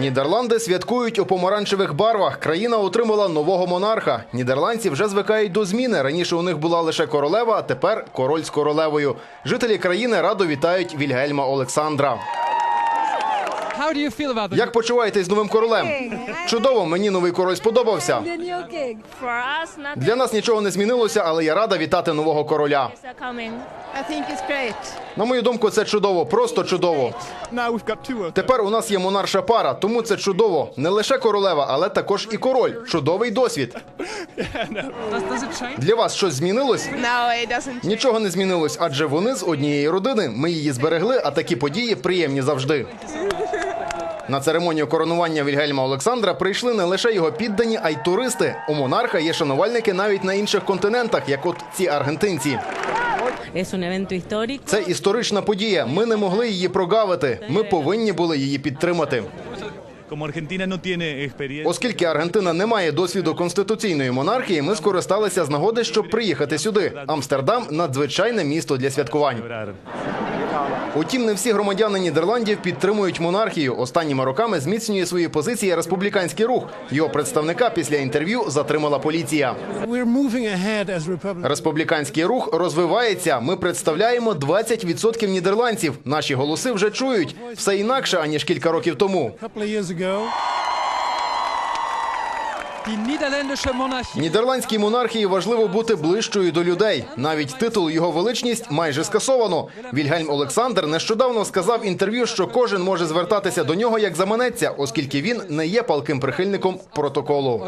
Нідерланди святкують у помаранчевих барвах. Країна отримала нового монарха. Нідерландці вже звикають до зміни. Раніше у них була лише королева, а тепер король з королевою. Жителі країни радо вітають Вільгельма Олександра. How do you feel about the Як почуваєтесь з новим королем? Чудово, мені новий король сподобався. Для нас нічого не змінилося, але я рада вітати нового короля. На мою думку, це чудово, просто чудово. Тепер у нас є монарша пара, тому це чудово. Не лише королева, але також і король. Чудовий досвід. Для вас щось змінилось? Нічого не змінилось, адже вони з однієї родини. Ми її зберегли, а такі події приємні завжди. На церемонію коронування Вільгельма Олександра прийшли не лише його піддані, а й туристи. У монарха є шанувальники навіть на інших континентах, як от ці аргентинці. Це історична подія. Ми не могли її прогавити. Ми повинні були її підтримати. Оскільки Аргентина не має досвіду конституційної монархії, ми скористалися з нагоди, щоб приїхати сюди. Амстердам надзвичайне місто для святкувань. Утім, не всі громадяни Нідерландів підтримують монархію. Останніми роками зміцнює свої позиції республіканський рух. Його представника після інтерв'ю затримала поліція. Республіканський рух розвивається. Ми представляємо 20% нідерландців. Наші голоси вже чують все інакше аніж кілька років тому. Нідерландській монархії важливо бути ближчою до людей. Навіть титул його величність майже скасовано. Вільгельм Олександр нещодавно сказав інтерв'ю, що кожен може звертатися до нього як заманеться, оскільки він не є палким прихильником протоколу.